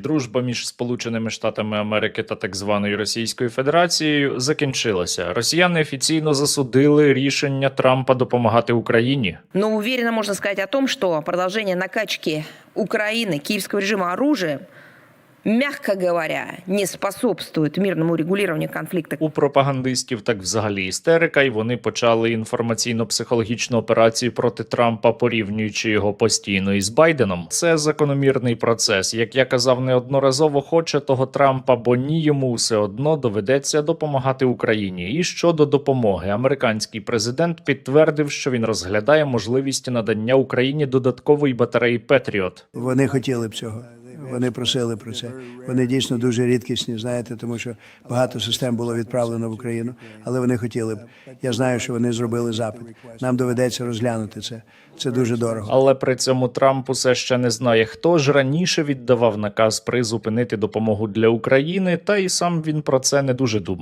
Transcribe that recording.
Дружба між Сполученими Штатами Америки та так званою Російською Федерацією закінчилася. Росіяни офіційно засудили рішення Трампа допомагати Україні. Ну уверенно можна сказати о том, що продовження накачки України київського режиму оружием, мягко говоря, не способствует мирному регулированию конфликта. У пропагандистів так взагалі істерика, і вони почали інформаційно-психологічну операцію проти Трампа, порівнюючи його постійно із Байденом. Це закономірний процес. Як я казав неодноразово, хоче того Трампа, бо ні йому все одно доведеться допомагати Україні. І щодо допомоги, американський президент підтвердив, що він розглядає можливість надання Україні додаткової батареї Петріот. Вони хотіли б цього. Вони просили про це. Вони дійсно дуже рідкісні, знаєте, тому що багато систем було відправлено в Україну, але вони хотіли б. Я знаю, що вони зробили запит. Нам доведеться розглянути це. Це дуже дорого. Але при цьому Трамп усе ще не знає, хто ж раніше віддавав наказ призупинити допомогу для України, та і сам він про це не дуже думає.